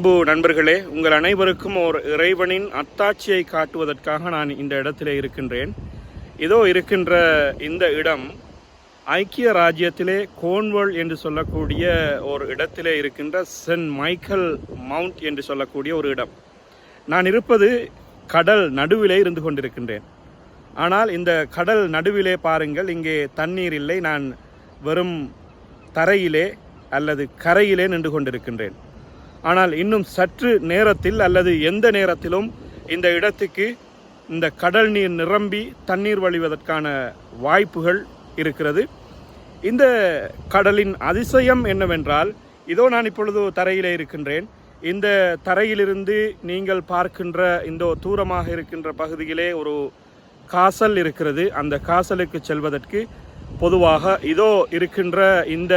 அன்பு நண்பர்களே உங்கள் அனைவருக்கும் ஒரு இறைவனின் அத்தாட்சியை காட்டுவதற்காக நான் இந்த இடத்திலே இருக்கின்றேன். இதோ இருக்கின்ற இந்த இடம் ஐக்கிய ராஜ்யத்திலே கோன்வல் என்று சொல்லக்கூடிய ஒரு இடத்திலே இருக்கின்ற சென்ட் மைக்கேல் மவுண்ட் என்று சொல்லக்கூடிய ஒரு இடம். நான் இருப்பது கடல் நடுவிலே இருந்து கொண்டிருக்கின்றேன். ஆனால் இந்த கடல் நடுவிலே பாருங்கள் இங்கே தண்ணீர் இல்லை. நான் வெறும் தரையிலே அல்லது கரையிலே நின்று கொண்டிருக்கின்றேன். ஆனால் இன்னும் சற்று நேரத்தில் அல்லது எந்த நேரத்திலும் இந்த இடத்துக்கு இந்த கடல் நீர் நிரம்பி தண்ணீர் வழிவதற்கான வாய்ப்புகள் இருக்கிறது. இந்த கடலின் அதிசயம் என்னவென்றால் இதோ நான் இப்பொழுது தரையிலே இருக்கின்றேன். இந்த தரையிலிருந்து நீங்கள் பார்க்கின்ற இந்த தூரமாக இருக்கின்ற பகுதியிலே ஒரு காசல் இருக்கிறது. அந்த காசலுக்கு செல்வதற்கு பொதுவாக இதோ இருக்கின்ற இந்த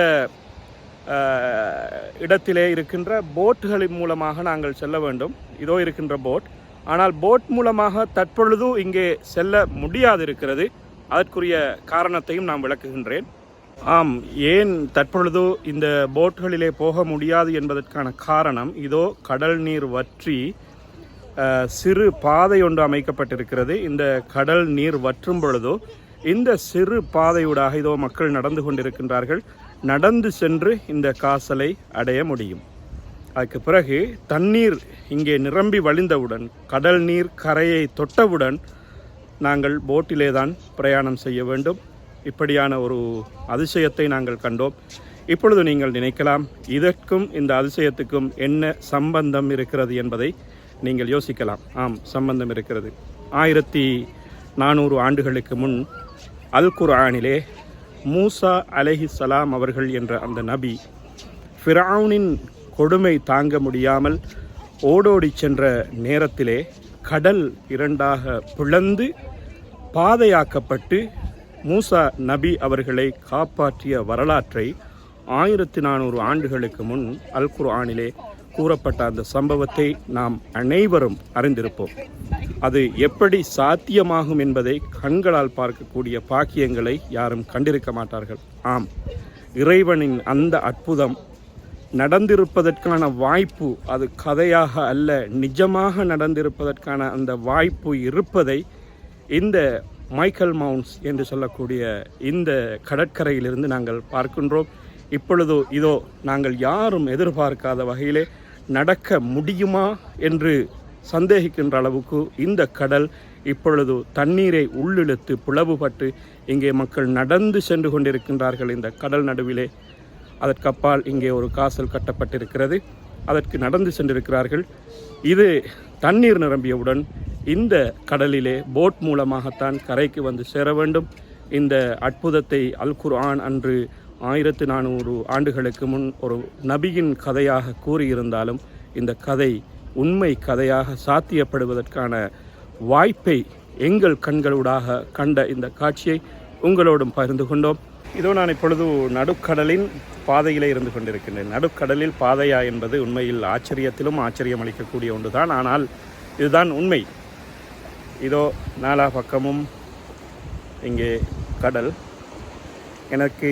இடத்திலே இருக்கின்ற போட்டுகளின் மூலமாக நாங்கள் செல்ல வேண்டும். இதோ இருக்கின்ற போட். ஆனால் போட் மூலமாக தற்பொழுது இங்கே செல்ல முடியாது இருக்கிறது அதற்குரிய காரணத்தையும் நான் விளக்குகின்றேன். ஆம் ஏன் தற்பொழுது இந்த போட்களிலே போக முடியாது என்பதற்கான காரணம் இதோ கடல் நீர் வற்றி சிறு பாதை ஒன்று அமைக்கப்பட்டிருக்கிறது. இந்த கடல் நீர் வற்றும் பொழுதோ இந்த சிறு பாதையூடாக இதோ மக்கள் நடந்து கொண்டிருக்கின்றார்கள். நடந்து சென்று இந்த காசலை அடைய முடியும். அதுக்கு பிறகு தண்ணீர் இங்கே நிரம்பி வழிந்தவுடன் கடல் நீர் கரையை தொட்டவுடன் நாங்கள் போட்டிலே தான் பிரயாணம் செய்ய வேண்டும். இப்படியான ஒரு அதிசயத்தை நாங்கள் கண்டோம். இப்பொழுது நீங்கள் நினைக்கலாம் இதற்கும் இந்த அதிசயத்துக்கும் என்ன சம்பந்தம் இருக்கிறது என்பதை நீங்கள் யோசிக்கலாம். ஆம் சம்பந்தம் இருக்கிறது. ஆயிரத்தி நானூறு ஆண்டுகளுக்கு முன் அல் குர்ஆனிலே மூசா அலைஹி சலாம் அவர்கள் என்ற அந்த நபி ஃபிரௌனின் கொடுமை தாங்க முடியாமல் ஓடோடி சென்ற நேரத்திலே கடல் இரண்டாக பிளந்து பாதையாக்கப்பட்டு மூசா நபி அவர்களை காப்பாற்றிய வரலாற்றை ஆயிரத்தி நானூறு ஆண்டுகளுக்கு முன் அல் குர்ஆனிலே கூறப்பட்ட அந்த சம்பவத்தை நாம் அனைவரும் அறிந்திருப்போம். அது எப்படி சாத்தியமாகும் என்பதை கண்களால் பார்க்கக்கூடிய பாக்கியங்களை யாரும் கண்டிருக்க மாட்டார்கள். ஆம் இறைவனின் அந்த அற்புதம் நடந்திருப்பதற்கான வாய்ப்பு அது கதையாக அல்ல நிஜமாக நடந்திருப்பதற்கான அந்த வாய்ப்பு இருப்பதை இந்த மைக்கேல் மவுண்ட்ஸ் என்று சொல்லக்கூடிய இந்த கடற்கரையிலிருந்து நாங்கள் பார்க்கின்றோம். இப்பொழுதோ இதோ நாங்கள் யாரும் எதிர்பார்க்காத வகையிலே நடக்க முடியுமா என்று சந்தேகிக்கின்ற அளவுக்கு இந்த கடல் இப்பொழுது தண்ணீரை உள்ளிழுத்து பிளவுபட்டு இங்கே மக்கள் நடந்து சென்று கொண்டிருக்கின்றார்கள் இந்த கடல் நடுவிலே. அதற்கப்பால் இங்கே ஒரு காசல் கட்டப்பட்டிருக்கிறது. அதற்கு நடந்து சென்றிருக்கிறார்கள். இது தண்ணீர் நிரம்பியவுடன் இந்த கடலிலே போட் மூலமாகத்தான் கரைக்கு வந்து சேர வேண்டும். இந்த அற்புதத்தை அல் குர்ஆன் அன்று ஆயிரத்து நானூறு ஆண்டுகளுக்கு முன் ஒரு நபியின் கதையாக கூறியிருந்தாலும் இந்த கதை உண்மை கதையாக சாத்தியப்படுவதற்கான வாய்ப்பை எங்கள் கண்களூடாக கண்ட இந்த காட்சியை உங்களோடும் பகிர்ந்து கொண்டோம். இதோ நான் இப்பொழுது நடுக்கடலின் பாதையிலே இருந்து கொண்டிருக்கின்றேன். நடுக்கடலில் பாதையா என்பது உண்மையில் ஆச்சரியத்திலும் ஆச்சரியம் அளிக்கக்கூடிய ஒன்றுதான். ஆனால் இதுதான் உண்மை. இதோ நாலா பக்கமும் இங்கே கடல். எனக்கு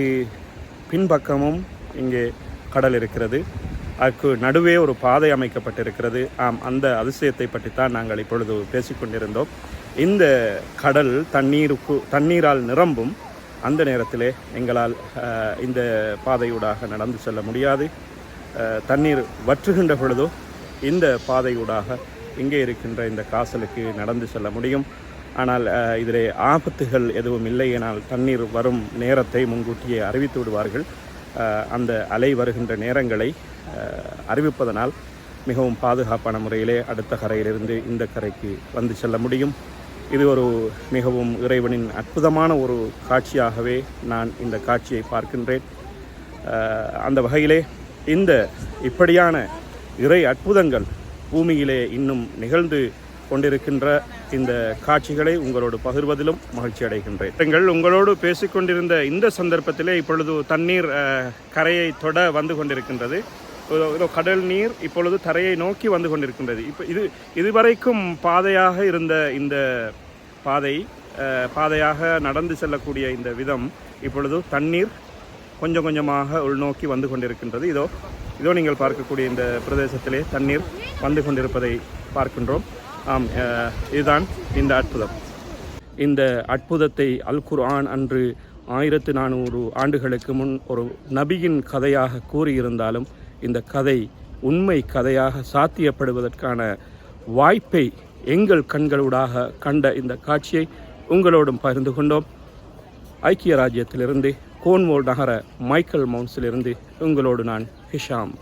பின்பக்கமும் இங்கே கடல் இருக்கிறது. அக்கு நடுவே ஒரு பாதை அமைக்கப்பட்டிருக்கிறது. ஆம் அந்த அதிசயத்தை பற்றித்தான் நாங்கள் இப்பொழுது பேசிக்கொண்டிருந்தோம். இந்த கடல் தண்ணீருக்கு தண்ணீரால் நிரம்பும் அந்த நேரத்திலே எங்களால் இந்த பாதையூடாக நடந்து செல்ல முடியாது. தண்ணீர் வற்றுகின்ற பொழுதோ இந்த பாதையூடாக இங்கே இருக்கின்ற இந்த காசலுக்கு நடந்து செல்ல முடியும். ஆனால் இதில் இதிலே ஆபத்துகள் எதுவும் இல்லை எனால் தண்ணீர் வரும் நேரத்தை முன்கூட்டியே அறிவித்து விடுவார்கள். அந்த அலை வருகின்ற நேரங்களை அறிவிப்பதனால் மிகவும் பாதுகாப்பான முறையிலே அடுத்த கரையிலிருந்து இந்த கரைக்கு வந்து செல்ல முடியும். இது ஒரு மிகவும் இறைவனின் அற்புதமான ஒரு காட்சியாகவே நான் இந்த காட்சியை பார்க்கின்றேன். அந்த வகையிலே இந்த இப்படியான இறை அற்புதங்கள் பூமியிலே இன்னும் நிகழ்ந்து கொண்டிருக்கின்ற இந்த காட்சிகளை உங்களோடு பகிர்வதிலும் மகிழ்ச்சி அடைகின்றேன். எங்கள் உங்களோடு பேசிக்கொண்டிருந்த இந்த சந்தர்ப்பத்திலே இப்பொழுது தண்ணீர் கரையை தொட வந்து கொண்டிருக்கின்றது. இதோ கடல் நீர் இப்பொழுது தரையை நோக்கி வந்து கொண்டிருக்கின்றது. இப்போ இது இதுவரைக்கும் பாதையாக இருந்த இந்த பாதை பாதையாக நடந்து செல்லக்கூடிய இந்த விதம் இப்பொழுது தண்ணீர் கொஞ்சம் கொஞ்சமாக உள்நோக்கி வந்து கொண்டிருக்கின்றது. இதோ இதோ நீங்கள் பார்க்கக்கூடிய இந்த பிரதேசத்திலே தண்ணீர் வந்து கொண்டிருப்பதை பார்க்கின்றோம். ஆம் இதுதான் இந்த அற்புதம். இந்த அற்புதத்தை அல் குர்ஆன் அன்று ஆயிரத்து நானூறு ஆண்டுகளுக்கு முன் ஒரு நபியின் கதையாக கூறியிருந்தாலும் இந்த கதை உண்மை கதையாக சாத்தியப்படுவதற்கான வாய்ப்பை எங்கள் கண்களூடாக கண்ட இந்த காட்சியை உங்களோடும் பகிர்ந்து கொண்டோம். ஐக்கிய ராஜ்யத்திலிருந்து கோன்வோல் நகர மைக்கேல் மவுன்ஸிலிருந்து உங்களோடு நான் ஹிஷாம்.